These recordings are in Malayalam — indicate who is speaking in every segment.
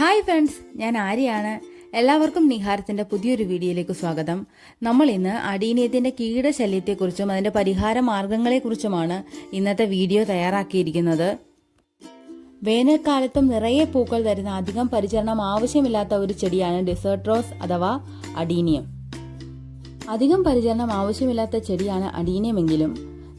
Speaker 1: ഹായ് ഫ്രണ്ട്സ് ഞാൻ ആര്യാണ് എല്ലാവർക്കും നിഹാരത്തിന്റെ പുതിയൊരു വീഡിയോയിലേക്ക് സ്വാഗതം. നമ്മൾ ഇന്ന് അടീനിയത്തിന്റെ കീടശല്യത്തെക്കുറിച്ചും അതിന്റെ പരിഹാര മാർഗങ്ങളെക്കുറിച്ചുമാണ് ഇന്നത്തെ വീഡിയോ തയ്യാറാക്കിയിരിക്കുന്നത്. വേനൽക്കാലത്തും നിറയെ പൂക്കൾ തരുന്ന അധികം പരിചരണം ആവശ്യമില്ലാത്ത ഒരു ചെടിയാണ് ഡെസേർട്ട് റോസ് അഥവാ അടീനിയം. അധികം പരിചരണം ആവശ്യമില്ലാത്ത ചെടിയാണ് അടീനിയമെങ്കിലും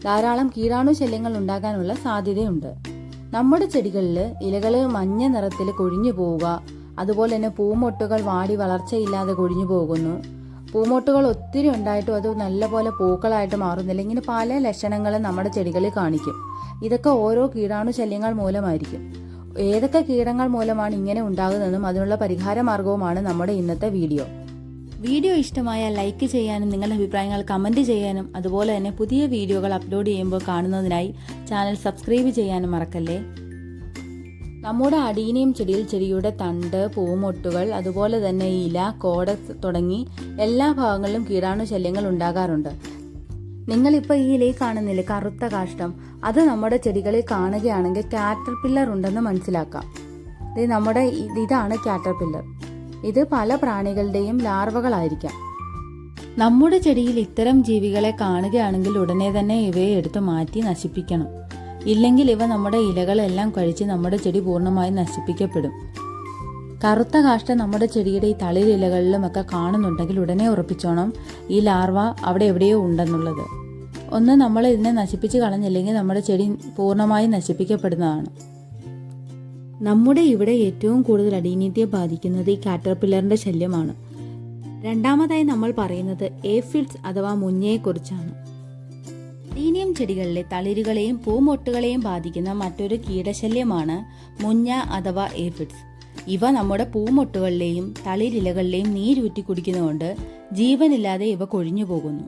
Speaker 1: ധാരാളം കീടാണു ശല്യങ്ങൾ ഉണ്ടാകാനുള്ള സാധ്യതയുണ്ട്. നമ്മുടെ ചെടികളിൽ ഇലകൾ മഞ്ഞ നിറത്തിൽ കൊഴിഞ്ഞു പോവുക. അതുപോലെ തന്നെ പൂമൊട്ടുകൾ വാടി വളർച്ചയില്ലാതെ കൊഴിഞ്ഞു പോകുന്നു. പൂമൊട്ടുകൾ ഒത്തിരി ഉണ്ടായിട്ടും അത് നല്ലപോലെ പൂക്കളായിട്ട് മാറുന്നില്ല. ഇങ്ങനെ പല ലക്ഷണങ്ങളും നമ്മുടെ ചെടികളിൽ കാണിക്കും. ഇതൊക്കെ ഓരോ കീടാണുശല്യങ്ങൾ മൂലമായിരിക്കും. ഏതൊക്കെ കീടങ്ങൾ മൂലമാണ് ഇങ്ങനെ ഉണ്ടാകുന്നതെന്നും അതിനുള്ള പരിഹാര മാർഗവുമാണ് നമ്മുടെ ഇന്നത്തെ വീഡിയോ. വീഡിയോ ഇഷ്ടമായ ലൈക്ക് ചെയ്യാനും നിങ്ങളുടെ അഭിപ്രായങ്ങൾ കമന്റ് ചെയ്യാനും അതുപോലെ തന്നെ പുതിയ വീഡിയോകൾ അപ്ലോഡ് ചെയ്യുമ്പോൾ കാണുന്നതിനായി ചാനൽ സബ്സ്ക്രൈബ് ചെയ്യാനും മറക്കല്ലേ? നമ്മുടെ അടീനയും ചെടിയിൽ ചെടിയുടെ തണ്ട് പൂമൊട്ടുകൾ അതുപോലെ തന്നെ ഇല കോട തുടങ്ങി എല്ലാ ഭാഗങ്ങളിലും കീടാണു ശല്യങ്ങൾ ഉണ്ടാകാറുണ്ട്. നിങ്ങളിപ്പോൾ ഈ ഇലയിൽ കാണുന്നില്ലേ? കറുത്ത കാഷ്ടം അത് നമ്മുടെ ചെടികളിൽ കാണുകയാണെങ്കിൽ കാറ്റർ പില്ലർ ഉണ്ടെന്ന് മനസ്സിലാക്കാം. നമ്മുടെ ഇതാണ് കാറ്റർ പില്ലർ ഇത് പല പ്രാണികളുടെയും ലാർവകളായിരിക്കാം. നമ്മുടെ ചെടിയിൽ ഇത്തരം ജീവികളെ കാണുകയാണെങ്കിൽ ഉടനെ തന്നെ ഇവയെ എടുത്തു മാറ്റി നശിപ്പിക്കണം. ഇല്ലെങ്കിൽ ഇവ നമ്മുടെ ഇലകളെല്ലാം കഴിച്ച് നമ്മുടെ ചെടി പൂർണമായും നശിപ്പിക്കപ്പെടും. കറുത്ത കാഷ്ട നമ്മുടെ ചെടിയുടെ ഈ തളിരിലകളിലുമൊക്കെ കാണുന്നുണ്ടെങ്കിൽ ഉടനെ ഉറപ്പിച്ചോണം ഈ ലാർവ അവിടെ എവിടെയോ ഉണ്ടെന്നുള്ളത്. ഒന്ന് നമ്മൾ ഇതിനെ നശിപ്പിച്ച് കളഞ്ഞില്ലെങ്കിൽ നമ്മുടെ ചെടി പൂർണമായും നശിപ്പിക്കപ്പെടുന്നതാണ്. നമ്മുടെ ഇവിടെ ഏറ്റവും കൂടുതൽ അടീനീതിയെ ബാധിക്കുന്നത് ഈ കാറ്റർപില്ലറിന്റെ ശല്യമാണ്. രണ്ടാമതായി നമ്മൾ പറയുന്നത് ഏഫിഡ്സ് അഥവാ മുഞ്ഞയെക്കുറിച്ചാണ്. അടീനിയം ചെടികളിലെ തളിരുകളെയും പൂമൊട്ടുകളെയും ബാധിക്കുന്ന മറ്റൊരു കീടശല്യമാണ് മുഞ്ഞ അഥവാ ഏഫിഡ്സ് ഇവ നമ്മുടെ പൂമൊട്ടുകളിലെയും തളിരിലകളിലെയും നീരൂറ്റി കുടിക്കുന്നതുകൊണ്ട് ജീവനില്ലാതെ ഇവ കൊഴിഞ്ഞു പോകുന്നു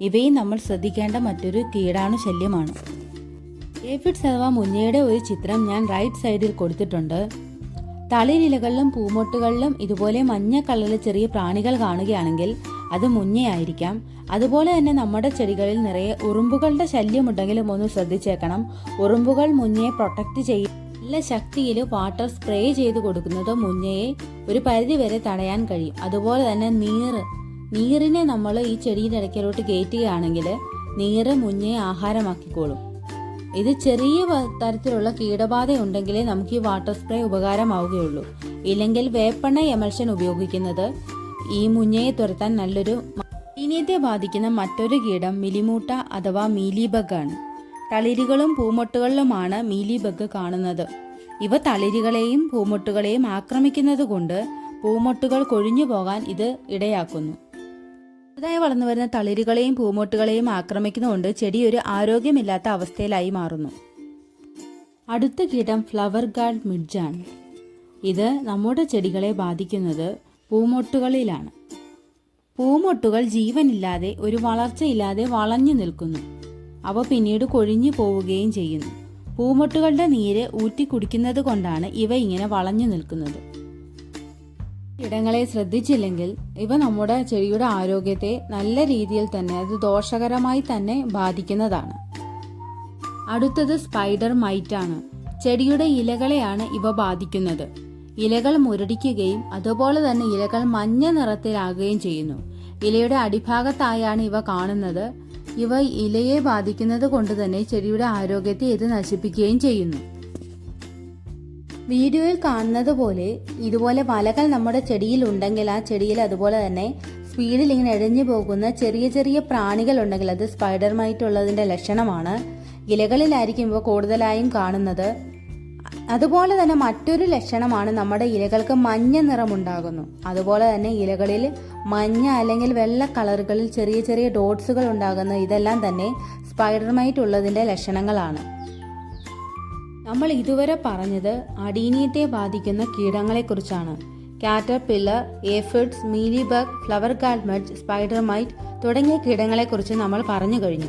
Speaker 1: ഇവയും നമ്മൾ ശ്രദ്ധിക്കേണ്ട മറ്റൊരു കീടാണു ശല്യമാണ്. ഏഫിഡ്സ് അഥവാ മുഞ്ഞയുടെ ഒരു ചിത്രം ഞാൻ റൈറ്റ് സൈഡിൽ കൊടുത്തിട്ടുണ്ട്. തളിരിലകളിലും പൂമൊട്ടുകളിലും ഇതുപോലെ മഞ്ഞ കളറിലെ ചെറിയ പ്രാണികൾ കാണുകയാണെങ്കിൽ അത് മുഞ്ഞയായിരിക്കാം അതുപോലെ തന്നെ നമ്മുടെ ചെടികളിൽ നിറയെ ഉറുമ്പുകളുടെ ശല്യമുണ്ടെങ്കിലും ഒന്ന് ശ്രദ്ധിച്ചേക്കണം. ഉറുമ്പുകൾ മുഞ്ഞയെ പ്രൊട്ടക്റ്റ് ചെയ്യും നല്ല ശക്തിയിൽ വാട്ടർ സ്പ്രേ ചെയ്ത് കൊടുക്കുന്നത് മുഞ്ഞയെ ഒരു പരിധി വരെ തടയാൻ കഴിയും. അതുപോലെ തന്നെ നീറ് നീറിനെ നമ്മൾ ഈ ചെടിയുടെ ഇടയ്ക്കിലോട്ട് കയറ്റുകയാണെങ്കിൽ നീറ് മുഞ്ഞയെ ആഹാരമാക്കിക്കോളും. ഇത് ചെറിയ തരത്തിലുള്ള കീടബാധ ഉണ്ടെങ്കിലേ നമുക്ക് ഈ വാട്ടർ സ്പ്രേ ഉപകാരമാവുകയുള്ളൂ. ഇല്ലെങ്കിൽ വേപ്പെണ്ണ എമൽഷൻ ഉപയോഗിക്കുന്നത് ഈ മുഞ്ഞയെ തുരത്താൻ നല്ലൊരു ഇനിയത്തെ ബാധിക്കുന്ന മറ്റൊരു കീടം മിലിമൂട്ട അഥവാ മീലിബഗാണ് തളിരുകളും പൂമൊട്ടുകളിലുമാണ് മീലിബഗ് കാണുന്നത്. ഇവ തളിരുകളെയും പൂമൊട്ടുകളെയും ആക്രമിക്കുന്നത് കൊണ്ട് പൂമൊട്ടുകൾ കൊഴിഞ്ഞു പോകാൻ ഇത് ഇടയാക്കുന്നു. പുതുതായി വളർന്നു വരുന്ന തളിരുകളെയും പൂമോട്ടുകളെയും ആക്രമിക്കുന്നതുകൊണ്ട് ചെടി ഒരു ആരോഗ്യമില്ലാത്ത അവസ്ഥയിലായി മാറുന്നു. അടുത്ത കീടം ഫ്ലവർ ഗാർഡ് മിഡ്ജാണ്. ഇത് നമ്മുടെ ചെടികളെ ബാധിക്കുന്നത് പൂമൊട്ടുകളിലാണ്. പൂമൊട്ടുകൾ ജീവനില്ലാതെ ഒരു വളർച്ചയില്ലാതെ വളഞ്ഞു നിൽക്കുന്നു. അവ പിന്നീട് കൊഴിഞ്ഞു പോവുകയും ചെയ്യുന്നു. പൂമൊട്ടുകളുടെ നീര് ഊറ്റി കുടിക്കുന്നത് കൊണ്ടാണ് ഇവ ഇങ്ങനെ വളഞ്ഞു നിൽക്കുന്നത്. ഇടങ്ങളെ ശ്രദ്ധിച്ചില്ലെങ്കിൽ ഇവ നമ്മുടെ ചെടിയുടെ ആരോഗ്യത്തെ നല്ല രീതിയിൽ തന്നെ അത് ദോഷകരമായി തന്നെ ബാധിക്കുന്നതാണ്. അടുത്തത് സ്പൈഡർ മൈറ്റ് ആണ് ചെടിയുടെ ഇലകളെയാണ് ഇവ ബാധിക്കുന്നത്. ഇലകൾ മുരടിക്കുകയും അതുപോലെ തന്നെ ഇലകൾ മഞ്ഞ നിറത്തിലാകുകയും ചെയ്യുന്നു. ഇലയുടെ അടിഭാഗത്തായാണ് ഇവ കാണുന്നത്. ഇവ ഇലയെ ബാധിക്കുന്നത് കൊണ്ട് തന്നെ ചെടിയുടെ ആരോഗ്യത്തെ ഇത് നശിപ്പിക്കുകയും ചെയ്യുന്നു. വീഡിയോയിൽ കാണുന്നത് പോലെ ഇതുപോലെ വലകൾ നമ്മുടെ ചെടിയിൽ ഉണ്ടെങ്കിൽ ആ ചെടിയിൽ അതുപോലെ തന്നെ സ്പീഡിൽ ഇങ്ങനെ എഴഞ്ഞു പോകുന്ന ചെറിയ ചെറിയ പ്രാണികൾ ഉണ്ടെങ്കിൽ അത് സ്പൈഡർ ഉള്ളതിന്റെ ലക്ഷണമാണ്. ഇലകളിലായിരിക്കും ഇവ കൂടുതലായും കാണുന്നത്. അതുപോലെ തന്നെ മറ്റൊരു ലക്ഷണമാണ് നമ്മുടെ ഇലകൾക്ക് മഞ്ഞ നിറമുണ്ടാകുന്നു. അതുപോലെ തന്നെ ഇലകളിൽ മഞ്ഞ അല്ലെങ്കിൽ വെള്ള കളറുകളിൽ ചെറിയ ചെറിയ ഡോട്ട്സുകൾ ഉണ്ടാകുന്ന ഇതെല്ലാം തന്നെ സ്പൈഡർ മൈറ്റ് ഉള്ളതിന്റെ ലക്ഷണങ്ങളാണ്. നമ്മൾ ഇതുവരെ പറഞ്ഞത് അടീനിയത്തെ ബാധിക്കുന്ന കീടങ്ങളെക്കുറിച്ചാണ്. Caterpillar aphids mealybug flower ഗാൽമറ്റ് സ്പൈഡർ മൈറ്റ് തുടങ്ങിയ കീടങ്ങളെക്കുറിച്ച് നമ്മൾ പറഞ്ഞു കഴിഞ്ഞു.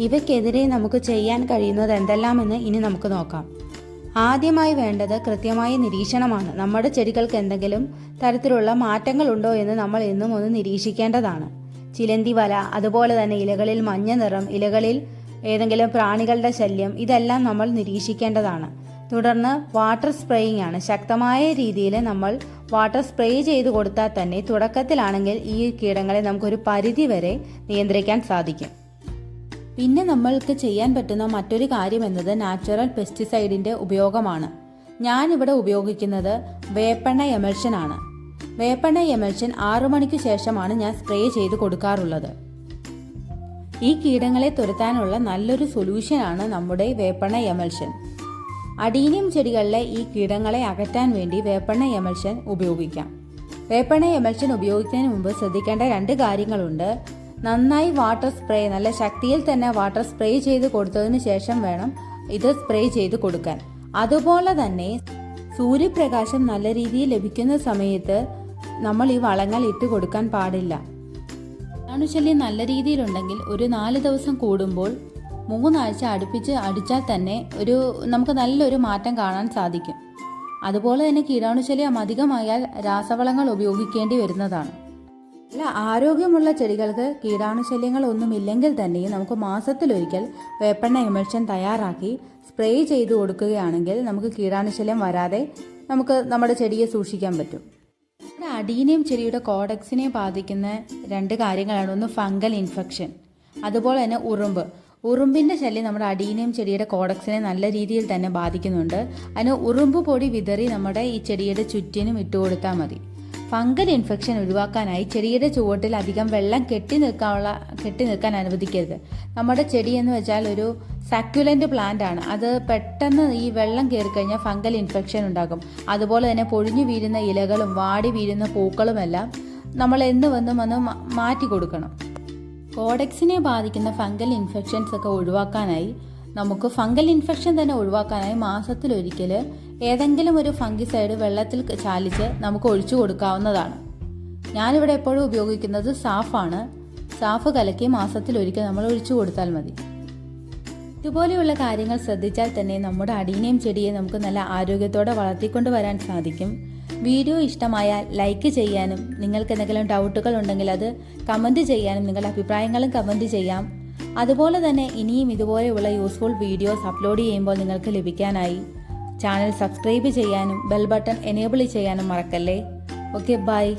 Speaker 1: ഇവയ്ക്കെതിരെ നമുക്ക് ചെയ്യാൻ കഴിയുന്നത് എന്തെല്ലാമെന്ന് ഇനി നമുക്ക് നോക്കാം. ആദ്യമായി വേണ്ടത് കൃത്യമായ നിരീക്ഷണമാണ്. നമ്മുടെ ചെടികൾക്ക് എന്തെങ്കിലും തരത്തിലുള്ള മാറ്റങ്ങൾ ഉണ്ടോ എന്ന് നമ്മൾ എന്നും ഒന്ന് നിരീക്ഷിക്കേണ്ടതാണ്. ചിലന്തി വല അതുപോലെ തന്നെ ഇലകളിൽ മഞ്ഞ നിറം ഇലകളിൽ ഏതെങ്കിലും പ്രാണികളുടെ ശല്യം ഇതെല്ലാം നമ്മൾ നിരീക്ഷിക്കേണ്ടതാണ്.
Speaker 2: തുടർന്ന് വാട്ടർ സ്പ്രേയിങ് ആണ്. ശക്തമായ രീതിയിൽ നമ്മൾ വാട്ടർ സ്പ്രേ ചെയ്ത് കൊടുത്താൽ തന്നെ തുടക്കത്തിലാണെങ്കിൽ ഈ കീടങ്ങളെ നമുക്കൊരു പരിധി വരെ നിയന്ത്രിക്കാൻ സാധിക്കും.
Speaker 1: പിന്നെ നമ്മൾക്ക് ചെയ്യാൻ പറ്റുന്ന മറ്റൊരു കാര്യം എന്നത് നാച്ചുറൽ പെസ്റ്റിസൈഡിന്റെ ഉപയോഗമാണ്. ഞാനിവിടെ ഉപയോഗിക്കുന്നത് വേപ്പെണ്ണ എമൽഷൻ ആണ്. വേപ്പെണ്ണ എമൽഷൻ ആറു മണിക്ക് ശേഷമാണ് ഞാൻ സ്പ്രേ ചെയ്ത് കൊടുക്കാറുള്ളത്. ഈ കീടങ്ങളെ തുരത്താനുള്ള നല്ലൊരു സൊല്യൂഷനാണ് നമ്മുടെ വേപ്പണ എമൽഷൻ. അടീനിയം ചെടികളിലെ ഈ കീടങ്ങളെ അകറ്റാൻ വേണ്ടി വേപ്പെണ്ണ എമൽഷൻ ഉപയോഗിക്കാം. വേപ്പെണ്ണ എമൽഷൻ ഉപയോഗിക്കുന്നതിന് മുമ്പ് ശ്രദ്ധിക്കേണ്ട രണ്ട് കാര്യങ്ങളുണ്ട്. നന്നായി വാട്ടർ സ്പ്രേ നല്ല ശക്തിയിൽ തന്നെ വാട്ടർ സ്പ്രേ ചെയ്ത് കൊടുത്തതിന് ശേഷം വേണം ഇത് സ്പ്രേ ചെയ്ത് കൊടുക്കാൻ. അതുപോലെ തന്നെ സൂര്യപ്രകാശം നല്ല രീതിയിൽ ലഭിക്കുന്ന സമയത്ത് നമ്മൾ ഈ വളങ്ങൾ ഇട്ട് കൊടുക്കാൻ പാടില്ല. അണുശല്യം നല്ല രീതിയിലുണ്ടെങ്കിൽ ഒരു നാല് ദിവസം കൂടുമ്പോൾ മൂന്നാഴ്ച അടുപ്പിച്ച് അടിച്ചാൽ തന്നെ ഒരു നമുക്ക് നല്ലൊരു മാറ്റം കാണാൻ സാധിക്കും. അതുപോലെ തന്നെ കീടാണുശല്യം അധികമായാൽ രാസവളങ്ങൾ ഉപയോഗിക്കേണ്ടി വരുന്നതാണ്. അല്ല ആരോഗ്യമുള്ള ചെടികൾക്ക് കീടാണുശല്യങ്ങൾ ഒന്നുമില്ലെങ്കിൽ തന്നെയും നമുക്ക് മാസത്തിലൊരിക്കൽ വേപ്പെണ്ണ എമൽഷൻ തയ്യാറാക്കി സ്പ്രേ ചെയ്ത് കൊടുക്കുകയാണെങ്കിൽ നമുക്ക് കീടാണുശല്യം വരാതെ നമുക്ക് നമ്മുടെ ചെടിയെ സൂക്ഷിക്കാൻ പറ്റും. അടീനിയം ചെടിയുടെ കോഡക്സിനെയും ബാധിക്കുന്ന രണ്ട് കാര്യങ്ങളാണ്. ഒന്ന് ഫംഗൽ ഇൻഫെക്ഷൻ അതുപോലെ തന്നെ ഉറുമ്പ്. ഉറുമ്പിന്റെ ശല്യം നമ്മുടെ അടീനിയം ചെടിയുടെ കോഡക്സിനെ നല്ല രീതിയിൽ തന്നെ ബാധിക്കുന്നുണ്ട്. അതിന് ഉറുമ്പ് പൊടി വിതറി നമ്മുടെ ഈ ചെടിയുടെ ചുറ്റിനും ഇട്ട് കൊടുത്താൽ മതി. ഫംഗൽ ഇൻഫെക്ഷൻ ഒഴിവാക്കാനായി ചെടിയുടെ ചുവട്ടിൽ അധികം വെള്ളം കെട്ടി നിൽക്കാനുള്ള കെട്ടി നിൽക്കാൻ അനുവദിക്കരുത്. നമ്മുടെ ചെടി എന്ന് വെച്ചാൽ ഒരു സക്യുലന്റ് പ്ലാന്റ് ആണ്. അത് പെട്ടെന്ന് ഈ വെള്ളം കയറി കഴിഞ്ഞാൽ ഫംഗൽ ഇൻഫെക്ഷൻ ഉണ്ടാകും. അതുപോലെ തന്നെ പൊഴിഞ്ഞു വീഴുന്ന ഇലകളും വാടി വീഴുന്ന പൂക്കളുമെല്ലാം നമ്മൾ എന്ന് വന്നും വന്ന് മാറ്റി കൊടുക്കണം. കോഡക്സിനെ ബാധിക്കുന്ന ഫംഗൽ ഇൻഫെക്ഷൻസ് ഒക്കെ ഒഴിവാക്കാനായി നമുക്ക് ഫംഗൽ ഇൻഫെക്ഷൻ തന്നെ ഒഴിവാക്കാനായി മാസത്തിലൊരിക്കൽ ഏതെങ്കിലും ഒരു ഫംഗിസൈഡ് വെള്ളത്തിൽ ചാലിച്ച് നമുക്ക് ഒഴിച്ചു കൊടുക്കാവുന്നതാണ്. ഞാനിവിടെ എപ്പോഴും ഉപയോഗിക്കുന്നത് സാഫാണ് സാഫ് കലക്കി മാസത്തിലൊരിക്കൽ നമ്മൾ ഒഴിച്ചു കൊടുത്താൽ മതി. ഇതുപോലെയുള്ള കാര്യങ്ങൾ ശ്രദ്ധിച്ചാൽ തന്നെ നമ്മുടെ അടീനയും ചെടിയെ നമുക്ക് നല്ല ആരോഗ്യത്തോടെ വളർത്തിക്കൊണ്ട് വരാൻ സാധിക്കും. വീഡിയോ ഇഷ്ടമായാൽ ലൈക്ക് ചെയ്യാനും നിങ്ങൾക്ക് എന്തെങ്കിലും ഡൗട്ടുകൾ ഉണ്ടെങ്കിൽ അത് കമന്റ് ചെയ്യാനും നിങ്ങളുടെ അഭിപ്രായങ്ങളും കമന്റ് ചെയ്യാം. അതുപോലെ തന്നെ ഇനിയും ഇതുപോലെയുള്ള യൂസ്ഫുൾ വീഡിയോസ് അപ്ലോഡ് ചെയ്യുമ്പോൾ നിങ്ങൾക്ക് ലഭിക്കാനായി ചാനൽ സബ്സ്ക്രൈബ് ചെയ്യാനും ബെൽ ബട്ടൺ എനേബിൾ ചെയ്യാനും മറക്കല്ലേ. Okay bye